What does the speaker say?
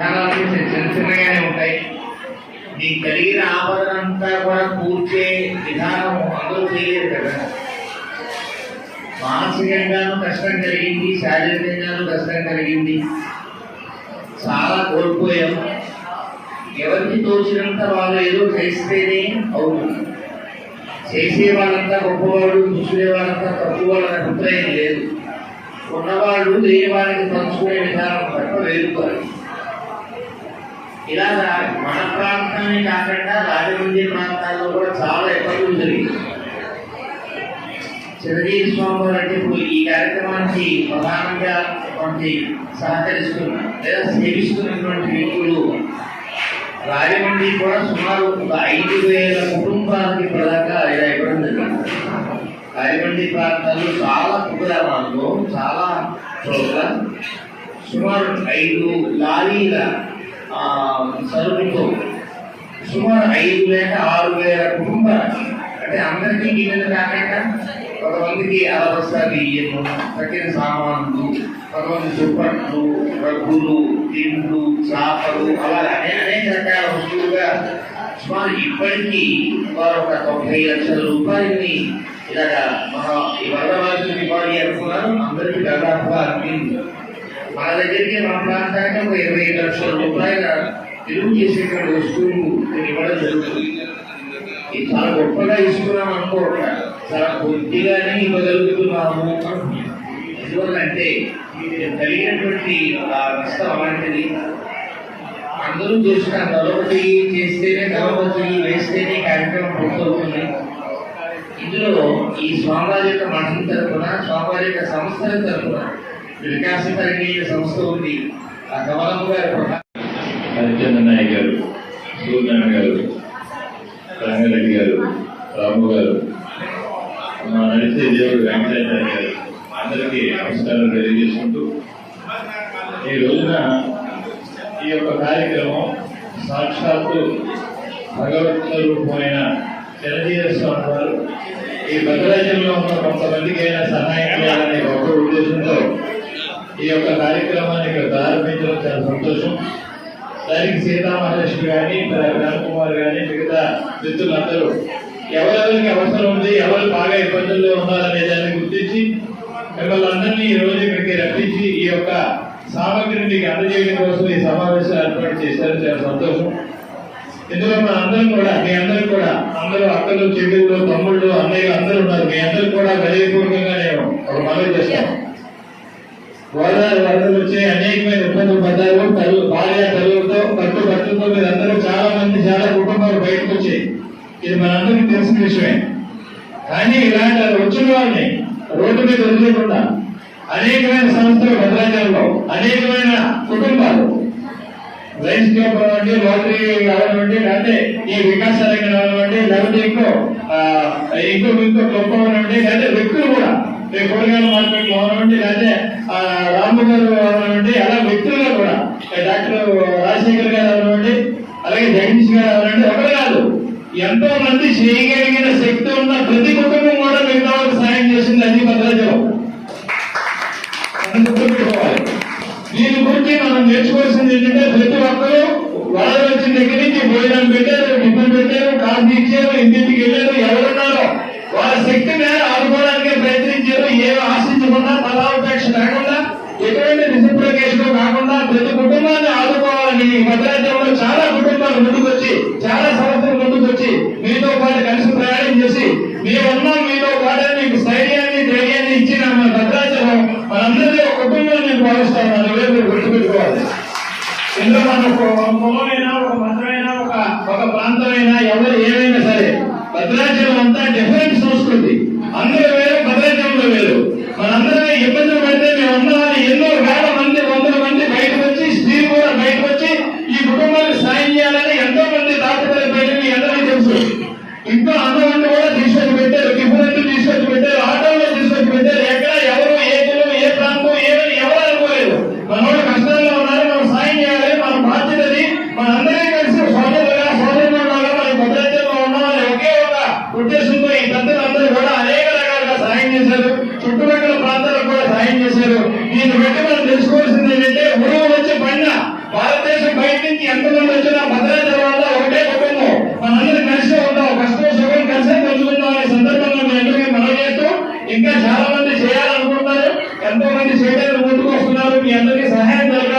చిన్న చిన్నగానే ఉంటాయి. నీకు కలిగిన ఆపదనంతా కూడా పూర్చే విధానం అందరూ చేయలేదు కదా. మానసికంగానూ కష్టం కలిగింది శారీరకంగానూ కష్టం కలిగింది. చాలా కోల్పోయాం. ఎవరికి తోచినంత వాళ్ళు ఏదో చేస్తేనే అవుతుంది చేసే వాళ్ళంతా గొప్పవాళ్ళు చూసే వాళ్ళంతా తక్కువ వాళ్ళని అభిప్రాయం లేదు. ఉన్నవాళ్ళు లేని వాళ్ళకి పంచుకునే విధానం తప్ప వేరుకోవాలి ఇలాగా మన ప్రాంతమే కాకుండా రాజమండ్రి ప్రాంతాల్లో కూడా చాలా ఇబ్బందులు జరిగింది చిరంజీవి స్వామి గారు అంటే ఇప్పుడు ఈ కార్యక్రమానికి ప్రధానంగా కొంత సహకరిస్తున్న లేదా సేవిస్తున్నటువంటి వ్యక్తులు రాజమండ్రి కూడా సుమారు ఒక ఐదు వేల కుటుంబాలకి ప్రధానంగా ఇలా ఇవ్వడం జరిగింది. రాజమండ్రి ప్రాంతాల్లో చాలా కుగ్రామాల్లో చాలా చోట్ల సుమారు ఐదు లారీల సరుకులు సుమారు ఐదు లేక ఆరు వేల కుటుంబాలు. అంటే అందరికీ గిన్నెలు కాకుండా కొంతమందికి అలవస్తా బియ్యము తగిన సామాన్లు కొంతమంది దుప్పట్లు రగ్గులు తిండ్లు చేపలు అలా అనేక అనేక రకాల వస్తువులుగా సుమారు ఇప్పటికీ వారు ఒక తొంభై లక్షల రూపాయలని ఇలాగా మన ఈ వరదరాజు బాడీ అనుకున్నారు అందరికీ దాదాపుగా అనిపింది మా దగ్గరికి మన ప్రాంతానికి ఒక ఇరవై లక్షల రూపాయల తెలుగు చేసేటువంటి వస్తువులు ఇవ్వడం జరుగుతుంది. ఇది చాలా గొప్పగా ఇస్తున్నాం అనుకోక చాలా కొద్దిగానే ఇవ్వగలుగుతున్నాము ఎందువల్లంటే కలిగినటువంటి ఆ నష్టం అలాంటిది. అందరూ చేస్తున్నారు నలభై చేస్తేనే నలభై వేస్తేనే కార్యక్రమం పూర్తవుతుంది. ఇందులో ఈ స్వామివారి యొక్క మఠం తరపున స్వామివారి యొక్క సంస్థల తరపున వికాసపరిణీయ సంస్థ ఉంది ఆ కమలమ్మ గారు హరిచంద్ర నాయక్ గారు సూర్యనారాయణ గారు రంగారెడ్డి గారు రాము గారు మా నడిచే దేవుడు వెంకటేశ్వర గారు అందరికీ నమస్కారం తెలియజేసుకుంటూ ఈ రోజున ఈ యొక్క కార్యక్రమం సాక్షాత్తు భగవత్ రూపమైన చిరంజీవి స్వామి వారు. ఈ భద్రాచలంలో ఉన్న కొంతమందికి అయినా సహాయం చేయాలనే గొప్ప ఉద్దేశంతో ఈ యొక్క కార్యక్రమాన్ని ఇక్కడ ప్రారంభించడం చాలా సంతోషం. దానికి సీతామహాలక్ష్మి కానీ కుమార్ కానీ మిగతా మిత్రులందరూ ఎవరెవరికి అవసరం ఉంది ఎవరు బాగా ఇబ్బందుల్లో ఉన్నారనే దాన్ని గుర్తించి మిమ్మల్ని అందరినీ ఈ రోజు ఇక్కడికి రప్పించి ఈ యొక్క సామగ్రిని మీకు అందజేయడం కోసం ఈ సమావేశం ఏర్పాటు చేశారు. చాలా సంతోషం. ఇందులో మన అందరం కూడా మీ అందరూ కూడా అందరూ అక్కలు చెల్లెళ్ళు తమ్ముళ్ళు అన్నయ్యలు అందరూ ఉన్నారు. మీ అందరూ కూడా హృదయపూర్వకంగా నేను ఒక మనవి చేస్తాను. గోదావరి వరదలు వచ్చి అనేకమైన ఇబ్బందులు పడ్డారు. తల్లు భార్య తల్లులతో కట్టు కట్టుతో మీరందరూ చాలా మంది చాలా కుటుంబాలు బయటకు వచ్చాయి. ఇది మనందరికీ తెలిసిన విషయమే. కానీ ఇలాంటి వచ్చిన వాళ్ళని రోడ్డు మీద వదిలేకుండా అనేకమైన సంస్థలు భద్రాచలంలో అనేకమైన కుటుంబాలు రైస్ క్లబ్ అవ్వండి లాటరీ కానివ్వండి లేకపోతే ఈ వికాస రంగం లేకపోతే ఇంకో ఇంకో ఇంకో క్లబ్ అవ్వనండి లేకపోతే వ్యక్తులు కూడా కూరగాయల మార్కెట్ అవనండి లేకపోతే రామగారు రాము అవనండి అలా వ్యక్తులుగా కూడా డాక్టర్ రాజశేఖర్ గారు అవనండి అలాగే జగదీష్ గారు అవనండి ఒకరు కాదు. ఎంతో మంది చేయగలిగిన శక్తి ఉన్న ప్రతి కుటుంబం కూడా మిగతా సాయం చేసింది అది భద్రాచలం. దీని గురించి మనం నేర్చుకోవాల్సింది ఏంటంటే ప్రతి ఒక్కరూ వాళ్ళ వచ్చిన దగ్గర నుంచి భోజనం పెట్టారు టిఫిన్ పెట్టారు కాఫీ ఇచ్చారు ఇంటికి వెళ్ళారు ఎవరున్నారో. వాళ్ళ శక్తి మేర ఏం ఫలాపేక్ష లేకుండా ఎటువంటి రిసిప్లికేషన్ కాకుండా ప్రతి కుటుంబాన్ని ఆదుకోవాలని ఈ మధ్యరాజ్యంలో చాలా కుటుంబాలు ముందుకొచ్చి చాలా సంవత్సరాలు ముందుకొచ్చి మీతో పాటు కలిసి ప్రయాణం చేసి మేమున్నాం మీతో పాటు మీకు స్థైర్యాన్ని ధైర్యాన్ని ఇచ్చిన మన భద్రాచలం మనందరినీ ఒక కుటుంబం నేను భావిస్తాను అదే మీరు గుర్తుపెట్టుకోవాలి. ఇందులో మన ఒక కులమైనా ఒక మతమైనా ఒక ఒక ప్రాంతమైనా ఎవరు ఏమైనా సరే భద్రాచలం అంతా డిఫరెంట్ సంస్కృతి. అందరూ మనందరం కలిసి సోదరుగా సోదరులుగా మన భద్రాచలంలో ఉన్నామని ఒకే ఒక ఉద్దేశంతో ఈ పెద్దలందరూ కూడా అనేక రకాలుగా సాయం చేశారు. చుట్టుపక్కల ప్రాంతాలకు కూడా సాయం చేశారు. దీన్ని బట్టి మనం తెలుసుకోవాల్సింది ఏంటంటే ఉరువు వచ్చి పైన భారతదేశం బయట నుంచి ఎంతమంది వచ్చినా భద్రాచలం వల్ల ఒకటే కుటుంబం. మనందరం కలిసి ఉంటాం. కష్టం సుఖం కలిసే పంచుకుందాం అనే సందర్భంలో మీ మనం చేస్తూ ఇంకా చాలా మంది చేయాలనుకుంటున్నారు. ఎంతో మంది చేయడానికి ముందుకు వస్తున్నారు. మీ అందరికీ సహాయం జరగాలి